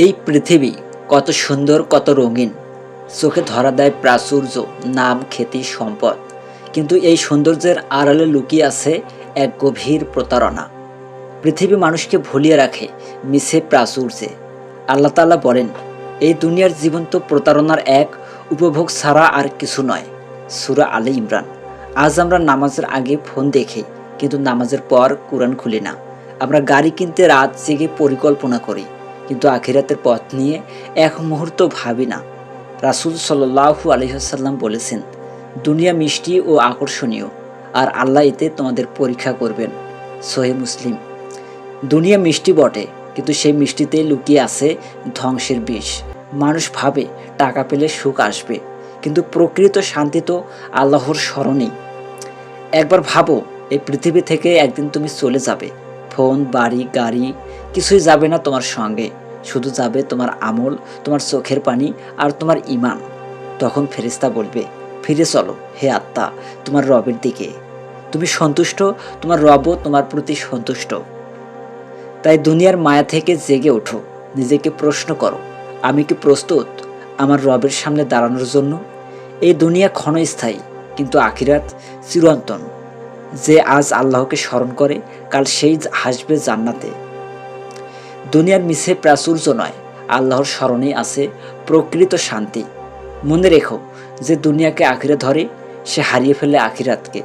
এই পৃথিবী কত সুন্দর, কত রঙিন। চোখে ধরা দেয় প্রাচুর্য, নাম, খ্যাতি, সম্পদ। কিন্তু এই সৌন্দর্যের আড়ালে লুকিয়ে আছে এক গভীর প্রতারণা। পৃথিবী মানুষকে ভুলিয়ে রাখে মিছে প্রাচুর্যে। আল্লাহ বলেন, এই দুনিয়ার জীবন তো প্রতারণার এক উপভোগ ছাড়া আর কিছু নয়। সুরা আলী ইমরান। আজ আমরা নামাজের আগে ফোন দেখি, কিন্তু নামাজের পর কোরআন খুলি না। আমরা গাড়ি কিনতে রাত জেগে পরিকল্পনা করি। কিন্তু আখিরাতের পথ নিয়ে এক মুহূর্ত ভাবি না। রাসুল সাল্লাহু আলহিহাসাল্লাম বলেছেন, দুনিয়া মিষ্টি ও আকর্ষণীয়, আর আল্লাহ এতে তোমাদের পরীক্ষা করবেন। সোহে মুসলিম, দুনিয়া মিষ্টি বটে, কিন্তু সেই মিষ্টিতে লুকিয়ে আছে ধ্বংসের বিষ। মানুষ ভাবে টাকা পেলে সুখ আসবে, কিন্তু প্রকৃত শান্তি তো আল্লাহর স্মরণেই। একবার ভাবো, এই পৃথিবী থেকে একদিন তুমি চলে যাবে। ফোন, বাড়ি, গাড়ি, কিছুই যাবে না তোমার সঙ্গে। শুধু যাবে তোমার আমল, তোমার চোখের পানি আর তোমার ইমান তখন ফেরিস্তা বলবে, ফিরে চলো, হে আত্মা, তোমার রবের দিকে। তুমি সন্তুষ্ট, তোমার রবও তোমার প্রতি সন্তুষ্ট। তাই দুনিয়ার মায়া থেকে জেগে ওঠো, নিজেকে প্রশ্ন করো, আমি কি প্রস্তুত আমার রবের সামনে দাঁড়ানোর জন্য? এই দুনিয়া ক্ষণস্থায়ী, কিন্তু আখিরাত চিরন্তন। যে আজ আল্লাহকে স্মরণ করে, কাল সেই হাসবে জান্নাতে। দুনিয়ার মিছে প্রাচুর্য নয়, আল্লাহর স্মরণে আছে প্রকৃত শান্তি। মনে রেখো যে দুনিয়াকে আখিরে ধরে, সে হারিয়ে ফেলে আখিরাতকে।